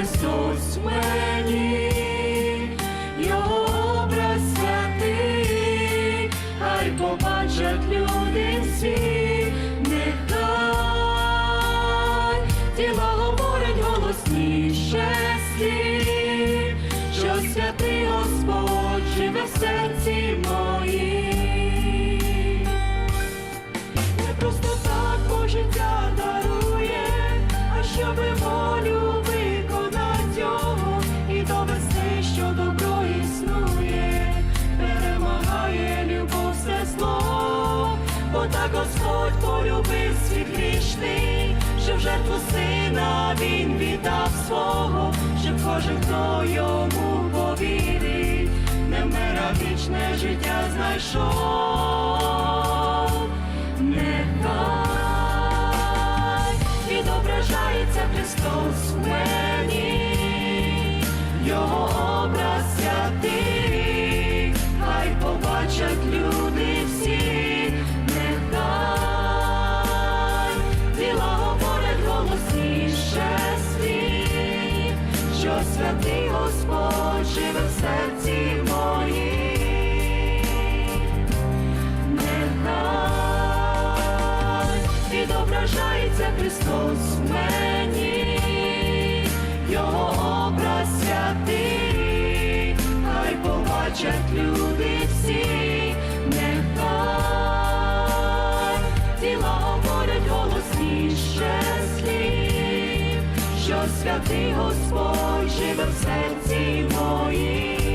Христос в бо так Господь полюбив світ грішний, що в жертву сина він віддав свого, щоб кожен, хто йому повірить, не вмирав вічне життя знайшов. Нехай відображається Христос в мені, Його святий Господь живе в серці моїм. Нехай відображається Христос в мені, Його образ святий, хай побачать люди святий Господь живе в серці моїм.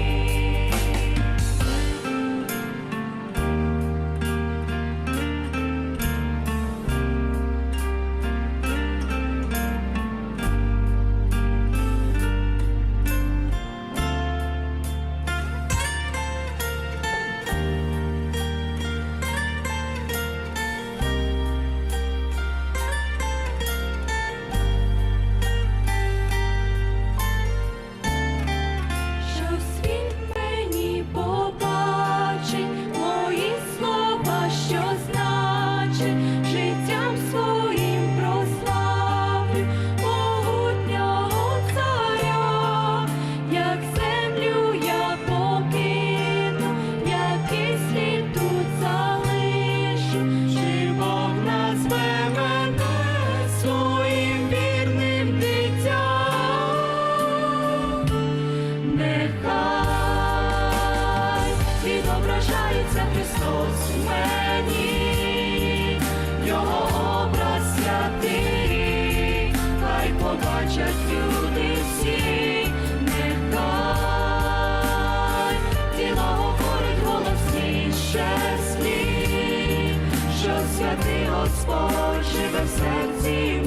Христос в мені, Його образ святий, хай побачать люди всі, нехай тіла говорить голосніше слів, що святий Господь живе в серці